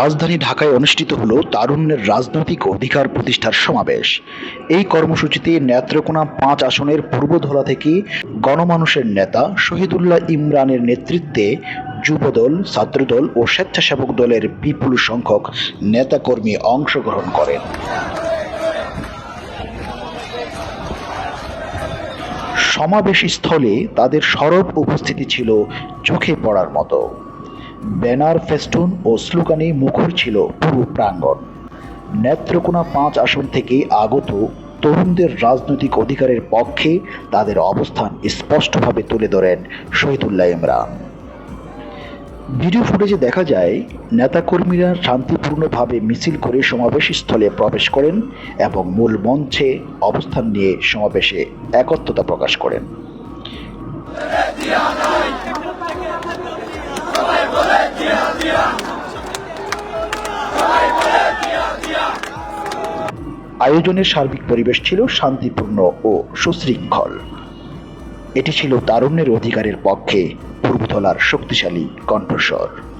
রাজধানী ঢাকায় অনুষ্ঠিত হল তারুণ্যের রাজনৈতিক অধিকার প্রতিষ্ঠার সমাবেশ। এই কর্মসূচিতে নেত্রকোনা পাঁচ আসনের পূর্বধলা থেকে গণমানুষের নেতা শহীদুল্লাহ ইমরানের নেতৃত্বে যুবদল, ছাত্রদল ও স্বেচ্ছাসেবক দলের বিপুল সংখ্যক নেতাকর্মী অংশগ্রহণ করেন। সমাবেশ স্থলে তাদের সরব উপস্থিতি ছিল চোখে পড়ার মতো। ব্যানার ফেস্টুন ও স্লোগানে মুখর ছিল পুরো প্রাঙ্গণ। নেত্রকোনা পাঁচ আসন থেকে আগত তরুণদের রাজনৈতিক অধিকারের পক্ষে তাদের অবস্থান স্পষ্টভাবে তুলে ধরেন শহীদুল্লাহ ইমরান। ভিডিও ফুটেজে দেখা যায়, নেতাকর্মীরা শান্তিপূর্ণভাবে মিছিল করে সমাবেশ স্থলে প্রবেশ করেন এবং মূল মঞ্চে অবস্থান নিয়ে সমাবেশে একত্রতা প্রকাশ করেন। আয়োজনের সার্বিক পরিবেশ ছিল শান্তিপূর্ণ ও সুশৃঙ্খল। এটি ছিল তারুণ্যের অধিকারের পক্ষে পূর্বতলার শক্তিশালী কণ্ঠস্বর।